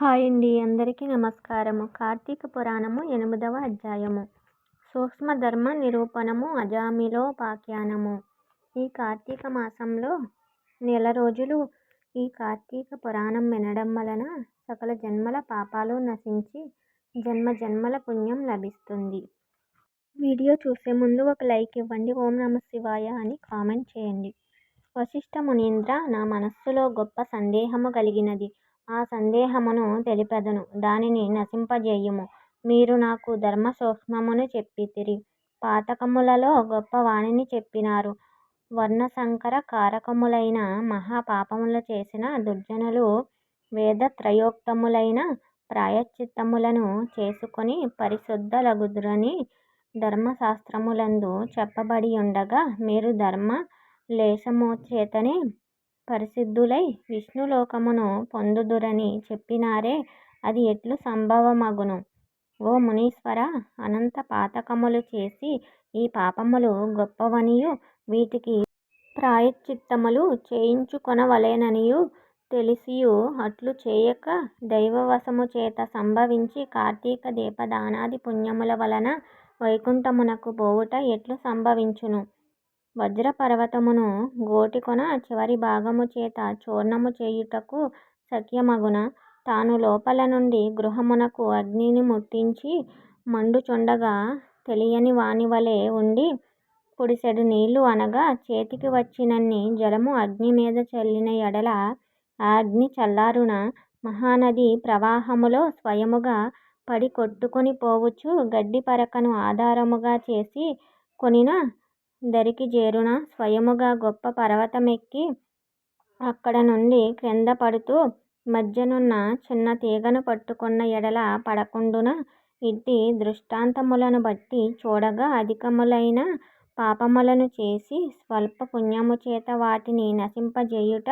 Hi అండి. అందరికీ నమస్కారము. కార్తీక పురాణము ఎనిమిదవ అధ్యాయము. సూక్ష్మధర్మ నిరూపణము అజామిలోపాఖ్యానము ఈ కార్తీక మాసంలో నెల రోజులు ఈ కార్తీక పురాణం వినడం వలన సకల జన్మల పాపాలు నశించి జన్మ జన్మల పుణ్యం లభిస్తుంది. వీడియో చూసే ముందు ఒక లైక్ ఇవ్వండి. ఓం నమ శివాయ అని కామెంట్ చేయండి. వశిష్ఠ మునీంద్ర నా మనస్సులో గొప్ప సందేహము కలిగినది. ఆ సందేహమును తెలిపెదను. దానిని నశింపజేయుము. మీరు నాకు ధర్మ సూక్ష్మమును చెప్పితిరి. పాతకములలో గొప్ప వాణిని చెప్పినారు. వర్ణసంకర కారకములైన మహాపాపములు చేసిన దుర్జనులు వేదత్రయోక్తములైన ప్రాయశ్చిత్తములను చేసుకొని పరిశుద్ధులగుదురని ధర్మశాస్త్రములందు చెప్పబడి ఉండగా మీరు ధర్మ లేశముచేతనే పరిశుద్ధులై విష్ణులోకమును పొందుదురని చెప్పినారే అది ఎట్లు సంభవమగును? ఓ మునీశ్వర అనంత పాతకములు చేసి ఈ పాపములు గొప్పవనియు వీటికి ప్రాయశ్చిత్తములు చేయించుకొనవలెననియు తెలిసియు అట్లు చేయక దైవవశము చేత సంభవించి కార్తీక దీపదానాది పుణ్యముల వలన వైకుంఠమునకు పోవుట ఎట్లు సంభవించును? వజ్రపర్వతమును గోటికొన చివరి భాగము చేత చూర్ణము చేయుటకు శక్యమగునా తాను లోపల నుండి గృహమునకు అగ్నిని ముట్టించి మండుచుండగా తెలియని వానివలె ఉండి పుడిసెడు నీళ్ళు అనగా చేతికి వచ్చినన్ని జలము అగ్ని మీద చల్లిన ఎడల ఆ అగ్ని చల్లారున మహానది ప్రవాహములో స్వయముగా పడి కొట్టుకొని పోవచ్చు గడ్డి పరకను ఆధారముగా చేసి కొనిన దరికి చేరున స్వయముగా గొప్ప పర్వతమెక్కి అక్కడ నుండి క్రింద పడుతూ మధ్యనున్న చిన్న తీగను పట్టుకున్న ఎడల పడకుండున ఇట్టి దృష్టాంతములను బట్టి చూడగా అధికములైన పాపములను చేసి స్వల్ప పుణ్యము చేత వాటిని నశింపజేయుట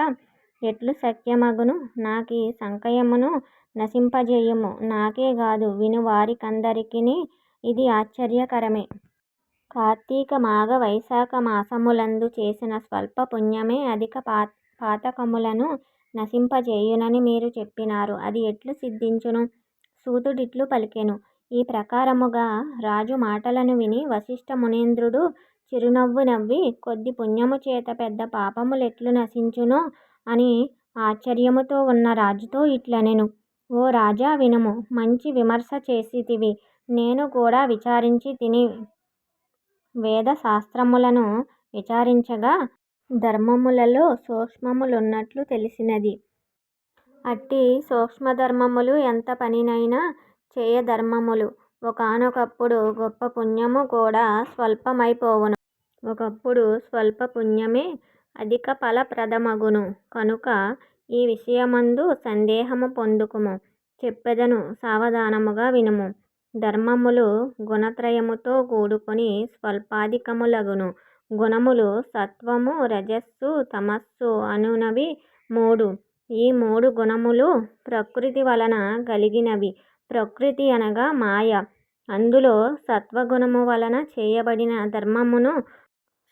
ఎట్లు సత్యమగును నాకీ సంకయమును నశింపజేయుము. నాకే కాదు విను వారికందరికిని ఇది ఆశ్చర్యకరమే. కార్తీక మాఘ వైశాఖ మాసములందు చేసిన స్వల్ప పుణ్యమే అధిక పా పాతకములను నశింపజేయునని మీరు చెప్పినారు. అది ఎట్లు సిద్ధించును? సూతుడిట్లు పలికెను. ఈ ప్రకారముగా రాజు మాటలను విని వశిష్ఠ మునేంద్రుడు చిరునవ్వు నవ్వి కొద్ది పుణ్యము చేత పెద్ద పాపములెట్లు నశించునో అని ఆశ్చర్యముతో ఉన్న రాజుతో ఇట్లనెను. ఓ రాజా వినుము. మంచి విమర్శ చేసితివి. నేను కూడా విచారించి తిని వేద శాస్త్రములను విచారించగా ధర్మములలో సూక్ష్మములున్నట్లు తెలిసినది. అట్టి సూక్ష్మధర్మములు ఎంత పనినైనా చేయధర్మములు. ఒకానొకప్పుడు గొప్ప పుణ్యము కూడా స్వల్పమైపోవును. ఒకప్పుడు స్వల్ప పుణ్యమే అధిక ఫలప్రదమగును. కనుక ఈ విషయమందు సందేహము పొందుకుము. చెప్పెదను సావధానముగా వినుము. ధర్మములు గుణత్రయముతో కూడుకొని స్వల్పాధికములగును. గుణములు సత్వము రజస్సు తమస్సు అనునవి మూడు. ఈ మూడు గుణములు ప్రకృతి వలన కలిగినవి. ప్రకృతి అనగా మాయ. అందులో సత్వగుణము వలన చేయబడిన ధర్మమును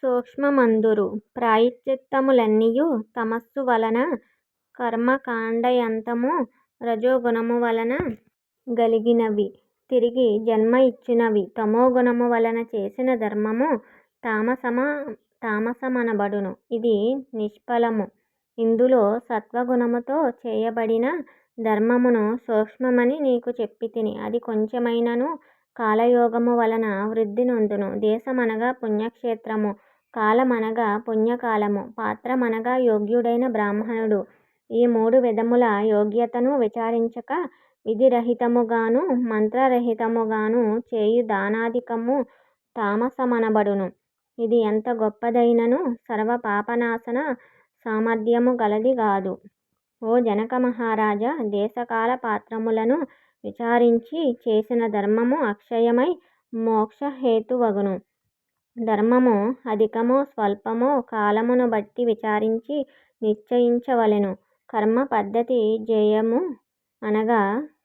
సూక్ష్మమందురు. ప్రాయశ్చిత్తములన్నీయు తమస్సు వలన కర్మకాండయంతము రజోగుణము వలన గలిగినవి తిరిగి జన్మ ఇచ్చినవి తమోగుణము వలన చేసిన ధర్మము తామసమనబడును. ఇది నిష్ఫలము. ఇందులో సత్వగుణముతో చేయబడిన ధర్మమును సూక్ష్మమని నీకు చెప్పి తిని అది కొంచెమైనను కాలయోగము వలన వృద్ధి నొందును. దేశమనగా పుణ్యక్షేత్రము కాలమనగా పుణ్యకాలము పాత్రమనగా యోగ్యుడైన బ్రాహ్మణుడు. ఈ మూడు విధముల యోగ్యతను విచారించక విధిరహితముగాను మంత్రరహితముగాను చేయు దానాధికము తామసమనబడును. ఇది ఎంత గొప్పదైనను సర్వ పాపనాశన సామర్థ్యము గలది కాదు ఓ జనక మహారాజా దేశకాల పాత్రములను విచారించి చేసిన ధర్మము అక్షయమై మోక్షహేతువగును. ధర్మము అధికమో స్వల్పమో కాలమును బట్టి విచారించి నిశ్చయించవలెను. కర్మ పద్ధతి జయము అనగా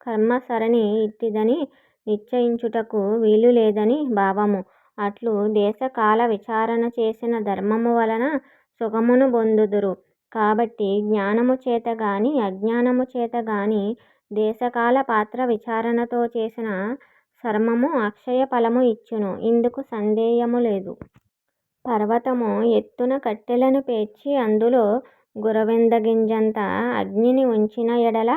కర్మసరణి ఇట్టిదని నిశ్చయించుటకు వీలులేదని భావము. అట్లు దేశకాల విచారణ చేసిన ధర్మము వలన సుఖమును పొందుదురు కాబట్టి జ్ఞానము చేత గాని అజ్ఞానము చేత గాని దేశకాల పాత్ర విచారణతో చేసిన సర్మము అక్షయ ఫలము ఇచ్చును. ఇందుకు సందేయము లేదు. పర్వతము ఎత్తున కట్టెలను పేర్చి అందులో గురవిందగింజంత అగ్నిని ఉంచిన ఎడల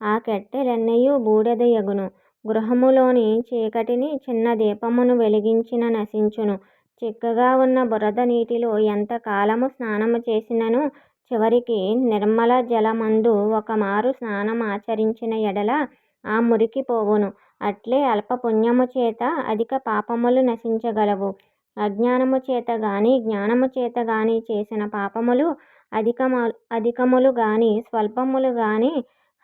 ఆ కట్టెలన్నీయు బూడిదయగును. గృహములోని చీకటిని చిన్న దీపమును వెలిగించిన నశించును. చిక్కగా ఉన్న బురద నీటిలో ఎంత కాలము స్నానము చేసినను చివరికి నిర్మల జలమందు ఒకమారు స్నానమాచరించిన ఎడల ఆ మురికి పోవును. అట్లే అల్ప పుణ్యము చేత అధిక పాపములు నశించగలవు. అజ్ఞానము చేత గాని జ్ఞానము చేత గాని చేసిన పాపములు అధికములు గాని స్వల్పములు గాని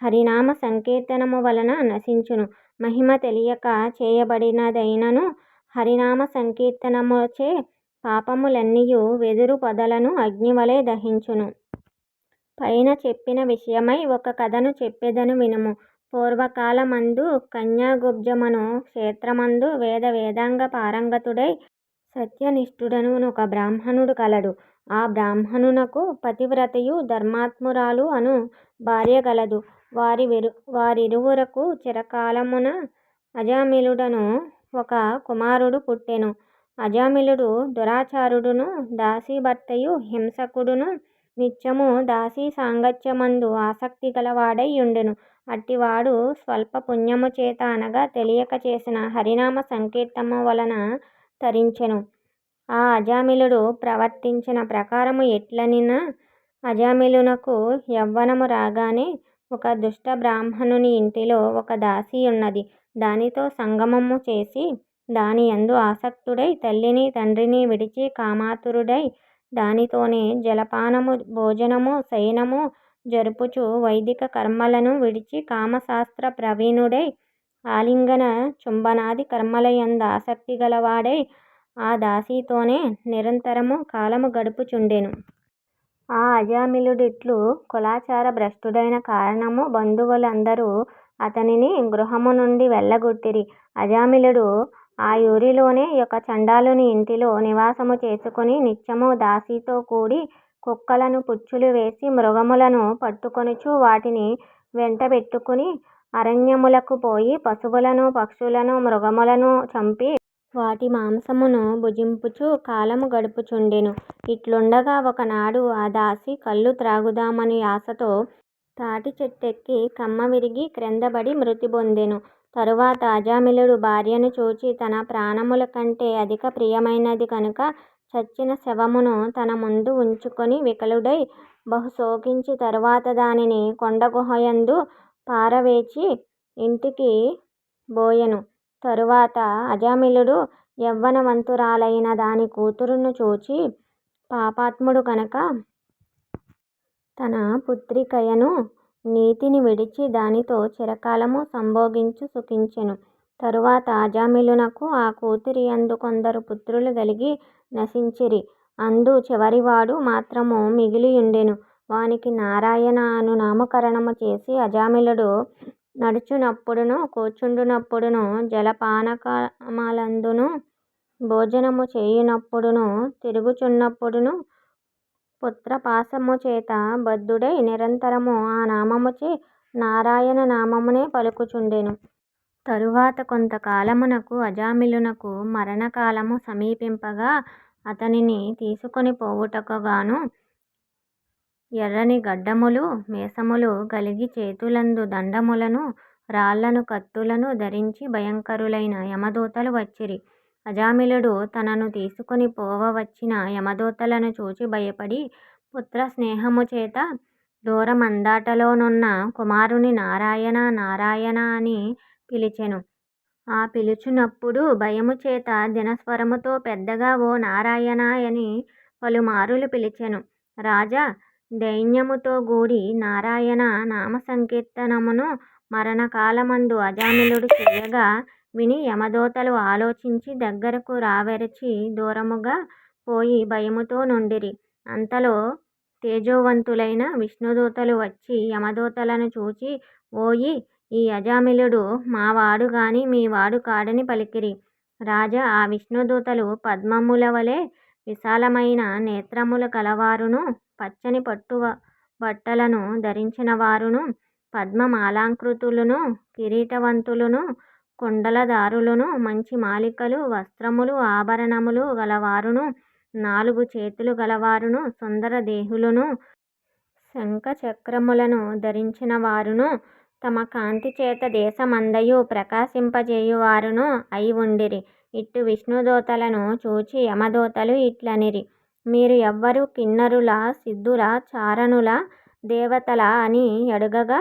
హరినామ సంకీర్తనము వలన నశించును. మహిమ తెలియక చేయబడినదైనను హరినామ సంకీర్తనముచే పాపములన్నీయు వెదురు పొదలను అగ్నివలే దహించును. పైన చెప్పిన విషయమై ఒక కథను చెప్పేదను వినుము. పూర్వకాలమందు కన్యాగుబ్జమను క్షేత్రమందు వేద వేదాంగ పారంగతుడై సత్యనిష్ఠుడను ఒక బ్రాహ్మణుడు కలడు. ఆ బ్రాహ్మణునకు పతివ్రతయు ధర్మాత్మురాలు అను భార్య గలదు. వారి వారిరువురకు చిరకాలమున అజామిలుడను ఒక కుమారుడు పుట్టెను. అజామిలుడు దురాచారుడును దాసీభర్తయు హింసకుడును నిత్యము దాసీ సాంగత్యమందు ఆసక్తి వాడై ఉండెను అట్టివాడు స్వల్ప పుణ్యము చేత అనగా తెలియక చేసిన హరినామ సంకీర్తము వలన తరించెను. ఆ అజామిలుడు ప్రవర్తించిన ప్రకారము ఎట్లనినా అజామిలునకు యవ్వనము రాగానే ఒక దుష్ట బ్రాహ్మణుని ఇంటిలో ఒక దాసీ ఉన్నది దానితో సంగమము చేసి దాని యందు ఆసక్తుడై తల్లిని తండ్రిని విడిచి కామాతురుడై దానితోనే జలపానము భోజనము శయనము జరుపుచు వైదిక కర్మలను విడిచి కామశాస్త్ర ప్రవీణుడై ఆలింగన చుంబనాది కర్మలయందాసక్తి గలవాడై ఆ దాసీతోనే నిరంతరము కాలము గడుపుచుండెను. ఆ అజామిళుడిట్లు కులాచార భ్రష్టుడైన కారణము బంధువులందరు అతనిని గృహము నుండి వెళ్ళగొట్టిరి. అజామిళుడు ఆ ఊరిలోనే ఒక చండాలుని ఇంటిలో నివాసము చేసుకుని నిత్యము దాసీతో కూడి కుక్కలను పుచ్చులు వేసి మృగములను పట్టుకొనుచు వాటిని వెంటబెట్టుకుని అరణ్యములకు పోయి పశువులను పక్షులను మృగములను చంపి వాటి మాంసమును భుజింపుచు కాలము గడుపుచుండెను. ఇట్లుండగా ఒకనాడు ఆ దాసీ కల్లు త్రాగుదామను యాసతో విరిగి క్రిందబడి మృతి పొందెను తరువాత అజామిలుడు భార్యను చూచి తన ప్రాణముల కంటే అధిక ప్రియమైనది కనుక చచ్చిన శవమును తన ముందు ఉంచుకొని వికలుడై బహుశోకించి తరువాత దానిని కొండగుహయందు పారవేచి ఇంటికి బోయెను. తరువాత అజామిలుడు యవ్వనవంతురాలైన దాని కూతురును చూచి పాపాత్ముడు కనుక తన పుత్రికయను నీతిని విడిచి దానితో చిరకాలము సంభోగించు సుఖించెను. తరువాత అజామిలునకు ఆ కూతురియందు కొందరు పుత్రులు గలిగి నశించిరి. అందు చివరివాడు మాత్రము మిగిలియుండెను. వానికి నారాయణ అను నామకరణము చేసి అజామిలుడు నడుచునప్పుడును కూర్చుండునప్పుడును జలపానములందును భోజనము చేయునప్పుడును తిరుగుచున్నప్పుడును పుత్రపాశముచేత బద్ధుడై నిరంతరము ఆ నామముచే నారాయణ నామమునే పలుకుచుండెను. తరువాత కొంత కాలమునకు మరణకాలము సమీపింపగా అతనిని తీసుకొని పోవుటకుగాను ఎర్రని గడ్డములు మీసములు గలిగి చేతులందు దండములను రాళ్ళను కత్తులను ధరించి భయంకరులైన యమదూతలు వచ్చిరి. అజామిళుడు తనను తీసుకొని పోవ వచ్చిన యమదూతలను చూచి భయపడి పుత్రస్నేహముచేత దూరమందాటలోనున్న కుమారుని నారాయణా నారాయణా అని పిలిచెను. ఆ పిలుచునప్పుడు భయముచేత దీనస్వరముతో పెద్దగా ఓ నారాయణా అని పలుమారులు పిలిచెను. రాజా దైన్యముతో గూడి నారాయణ నామసంకీర్తనమును మరణకాలమందు అజామిళుడు చేయగా విని యమదూతలు ఆలోచించి దగ్గరకు రావెరచి దూరముగా పోయి భయముతో నుండిరి. అంతలో తేజోవంతులైన విష్ణుదూతలు వచ్చి యమదూతలను చూచి ఓయి ఈ అజామిలుడు అజామిళుడు మీ మీవాడు కాడని పలికిరి. రాజా ఆ విష్ణుదూతలు పద్మముల వలె విశాలమైన నేత్రములు కలవారును పచ్చని పట్టు బట్టలను ధరించినవారును పద్మమాలాంకృతులను కిరీటవంతులను కుండలదారులను మంచి మాలికలు వస్త్రములు ఆభరణములు గలవారును నాలుగు చేతులు గలవారును సుందర దేహులను శంఖచక్రములను ధరించినవారును తమ కాంతి చేత దేశమందయు ప్రకాశింపజేయువారును అయి ఉండిరి. ఇట్టు విష్ణుదోతలను చూచి యమదోతలు ఇట్లనిరి. మీరు ఎవ్వరు కిన్నరులా సిద్ధులా చారణులా దేవతలా అని అడగగా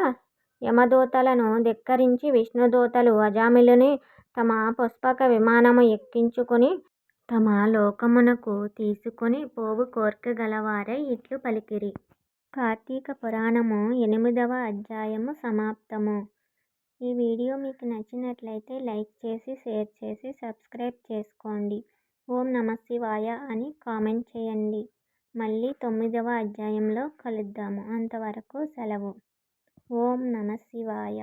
యమదూతలను ధిక్కరించి విష్ణుదూతలు అజామిలుని తమ పుష్పక విమానము ఎక్కించుకొని తమ లోకమునకు తీసుకొని పోవు కోర్కెగలవారై ఇట్లు పలికిరి. కార్తీక పురాణము ఎనిమిదవ అధ్యాయము సమాప్తము. ఈ వీడియో మీకు నచ్చినట్లయితే లైక్ చేసి షేర్ చేసి సబ్స్క్రైబ్ చేసుకోండి. ఓం నమ శివాయ అని కామెంట్ చేయండి. మళ్ళీ తొమ్మిదవ అధ్యాయంలో కలుద్దాము. అంతవరకు సెలవు. ఓం నమ శివాయ.